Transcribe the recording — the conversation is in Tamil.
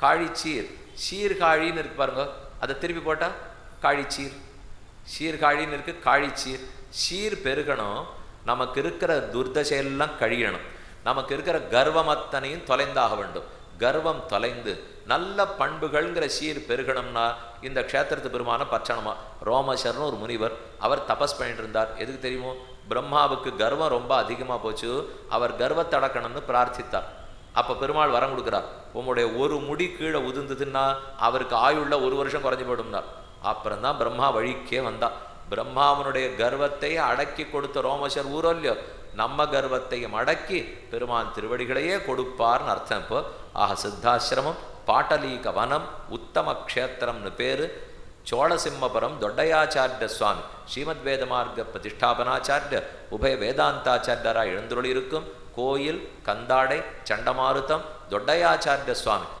காழிச்சீர் சீர்காழின்னு இருக்கு பாருங்க. அதை திருப்பி போட்டால் காழிச்சீர் சீர்காழின்னு இருக்கு காழிச்சீர் சீர். பெருகணும். நமக்கு இருக்கிற துர்தசையெல்லாம் கழியணும். நமக்கு இருக்கிற கர்வம் அத்தனையும் தொலைந்தாக வேண்டும். கர்வம் தொலைந்து நல்ல பண்புகள்ங்கிற சீர் பெருகணும்னா இந்த க்ஷேத்திரத்து பெருமான பச்சனமா ரோமசர்னு ஒரு முனிவர் அவர் தபஸ் பண்ணிட்டு இருந்தார். எதுக்கு தெரியுமோ? பிரம்மாவுக்கு கர்வம் ரொம்ப அதிகமாக போச்சு. அவர் கர்வத்தை அடக்கணும்னு பிரார்த்தித்தார். அப்போ பெருமாள் வரம் கொடுக்குறார். உம்முடைய ஒரு முடி கீழே உதிர்ந்ததுன்னா அவருக்கு ஆயுள்ள ஒரு வருஷம் குறைஞ்சி போயிடும்னார். அப்புறம் தான் பிரம்மா வழிக்கே வந்தா. பிரம்மாவனுடைய கர்வத்தை அடக்கி கொடுத்த ரோமசர் ஊரோ இல்லையோ? நம்ம கர்வத்தையும் அடக்கி பெருமான் திருவடிகளையே கொடுப்பார்னு அர்த்தம் இப்போ. ஆக சித்தாசிரமம் பாட்டலீக வனம் உத்தம க்ஷேத்திரம்னு பேர். சோழசிம்மபுரம் தொடையாச்சாரிய சுவாமி. ஸ்ரீமத் வேத மார்க்க பிரதிஷ்டாபனாச்சாரிய உபய வேதாந்தாச்சாரியராக எழுந்துருளிருக்கும் கோயில் கந்தாடை சண்டமாருத்தம் தொட்டையாச்சாரிய சுவாமி.